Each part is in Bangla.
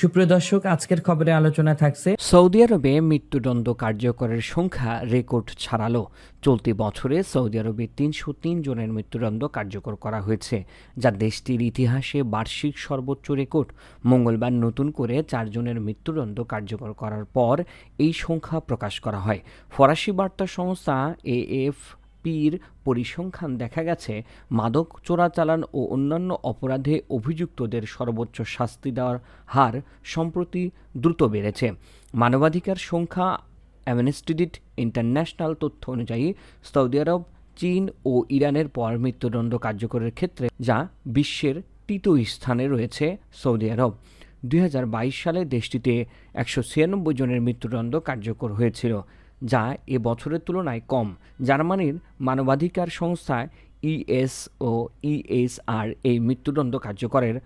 সুপ্রিয় দর্শক, আজকের খবরে আলোচনা থাকছে, সৌদি আরবে মৃত্যুদণ্ড কার্যকরের সংখ্যা রেকর্ড ছাড়ালো। চলতি বছরে সৌদি আরবে তিনশো তিন জনের মৃত্যুদণ্ড কার্যকর করা হয়েছে, যা দেশটির ইতিহাসে বার্ষিক সর্বোচ্চ রেকর্ড। মঙ্গলবার নতুন করে চারজনের মৃত্যুদণ্ড কার্যকর করার পর এই সংখ্যা প্রকাশ করা হয়। ফরাসি বার্তা সংস্থা এএফ পির পরিসংখ্যান দেখা গেছে, মাদক চোরাচালান ও অন্যান্য অপরাধে অভিযুক্তদের সর্বোচ্চ শাস্তি দেওয়ার হার সম্প্রতি দ্রুত বেড়েছে। মানবাধিকার সংখ্যা অ্যামনেস্টিডিট ইন্টারন্যাশনাল তথ্য অনুযায়ী সৌদি আরব, চীন ও ইরানের পর মৃত্যুদণ্ড কার্যকরের ক্ষেত্রে যা বিশ্বের তৃতীয় স্থানে রয়েছে সৌদি আরব। দুই হাজার বাইশ সালে দেশটিতে একশো ছিয়ানব্বই জনের মৃত্যুদণ্ড কার্যকর হয়েছিল। যা এ বছরের তুলনায় কম। জার্মানির মানবাধিকার সংস্থা ইএস ও ইএসআর এই মৃত্যুদণ্ড কার্যকরের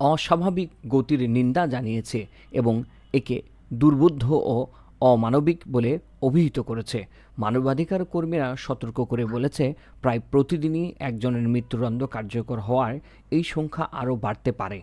অস্বাভাবিক গতির নিন্দা জানিয়েছে এবং একে দুর্বুদ্ধ ও অমানবিক বলে অভিহিত করেছে। মানবাধিকার কর্মীরা সতর্ক করে বলেছে, প্রায় প্রতিদিনই একজনের মৃত্যুদণ্ড কার্যকর হওয়ায় এই সংখ্যা আরও বাড়তে পারে।